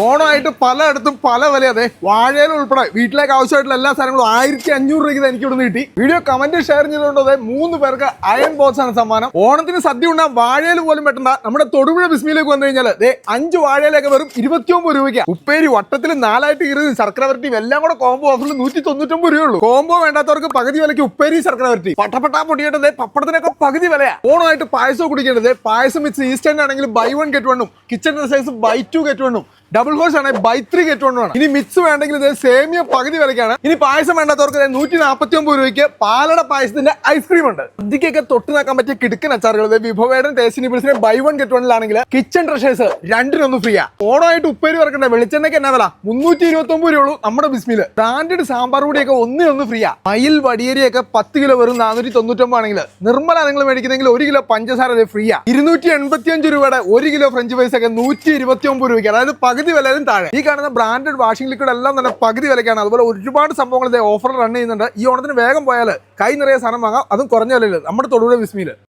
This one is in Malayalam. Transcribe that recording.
ഓണമായിട്ട് പലയിടത്തും പല വില അതെ വാഴയിൽ ഉൾപ്പെടെ വീട്ടിലേക്ക് ആവശ്യമായിട്ടുള്ള എല്ലാ സാധനങ്ങളും ആയിരത്തി അഞ്ഞൂറ് രൂപയ്ക്ക് എനിക്ക് ഇവിടെ കിട്ടി. വീഡിയോ കമന്റ് ഷെയർ ചെയ്തുകൊണ്ട് അതെ മൂന്ന് പേർക്ക് അയൺ ബോക്സ് ആണ് സമ്മാനം. ഓണത്തിന് സദ്യ ഉണ്ടാ വാഴയിൽ പോലും പെട്ടണ്ട നമ്മുടെ തൊടുപുഴ ബിസ്മിയിലേക്ക് വന്നു കഴിഞ്ഞാൽ ദേ അഞ്ച് വാഴയിലൊക്കെ വെറും ഇരുപത്തിയൊമ്പത് രൂപയ്ക്ക്. ഉപ്പേരി വട്ടത്തിൽ നാലായിട്ട് ഇരുപത് ശർക്കര വരട്ടി എല്ലാം കൂടെ കോംബോ ഓഫറിൽ നൂറ്റി തൊണ്ണൂറ്റൊമ്പത് രൂപയുള്ളൂ കോംബോ വേണ്ടാത്തവർക്ക് പകുതി വിലയ്ക്ക് ഉപ്പേരി ശർക്കര വരട്ടി. പട്ടപ്പട്ടാ പൊടിയേണ്ടത് പപ്പടത്തിനൊക്കെ പകുതി വിലയാ. ഓണമായിട്ട് പായസം കുടിക്കേണ്ടത് പായസം വെച്ച് ഈസ്റ്റേൺ ആണെങ്കിൽ ബൈ വൺ ഗെറ്റ് വണ്ണും kitchen size buy two get വണ്ണും ഡബിൾ ഹോഴ്സ് ആണ്. ബൈ ത്രീ ഗെറ്റ് വണ്ണും ആണ്. ഇനി മിക്സ് വേണ്ടെങ്കിൽ ഇത് സേമിയ പകുതി വിലക്കാണ് ഇനി പായസം വേണ്ടാത്തവർക്ക് നൂറ്റി നാൽപ്പത്തി ഒമ്പത് രൂപയ്ക്ക് പാലട പായസത്തിന്റെ ഐസ്ക്രീം ഉണ്ട്. സദ്യക്കൊക്കെ തൊട്ട് നോക്കാൻ പറ്റിയ കിടുക്കൻ അച്ചാറുകൾ. വിഭവേടൻ ടേസ്റ്റി നിബിൾസിനെ ബൈ വൺ ഗെറ്റ് വണ്ണിലാണെങ്കിൽ കിച്ചൺ ട്രഷേഴ്സ് ഫ്രീ ആ. ഓണമായിട്ട് ഉപ്പേരി വറക്കണ്ട? വെളിച്ചെണ്ണയ്ക്ക് എന്നാ വില? മുന്നൂറ്റി ഇരുപത്തി ഒമ്പത് രൂപയുള്ളൂ നമ്മുടെ ബിസ്മിൽ ബ്രാൻഡഡ് സാമ്പാർ പൊടിയൊക്കെ ഒന്നിനൊന്ന് ആ. മയിൽ വടിയേരിയൊക്കെ പത്ത് കിലോ വെറും നാനൂറ്റി തൊണ്ണൂറ്റൊമ്പത് ആണെങ്കിൽ നിർമ്മല നിങ്ങൾ മേടിക്കുന്നെങ്കിൽ ഒരു കിലോ പഞ്ചസാര ഫ്രീ ആ. ഇരുന്നൂറ്റി എൺപത്തി അഞ്ച് രൂപയുടെ ഒരു കിലോ ഫ്രഞ്ച് ഫ്രൈസ് ഒക്കെ നൂറ്റി ഇരുപത്തി ഒമ്പത് രൂപയ്ക്ക്. അതായത് പകുതി വിലയിലും താഴെ. ഈ കാണുന്ന ബ്രാൻഡഡ് വാഷിംഗ് ലിക്വിഡ് എല്ലാം തന്നെ പകുതി വിലയ്ക്കാണ്. അതുപോലെ ഒരുപാട് സംഭവങ്ങൾ ഓഫർ റൺ ചെയ്യുന്നുണ്ട്. ഈ ഓണത്തിന് വേഗം പോയാൽ കൈ നിറയെ സാധനം വാങ്ങാം. അതും കുറഞ്ഞ വിലയിൽ നമ്മുടെ തൊടുപുഴ വിസ്മിയിൽ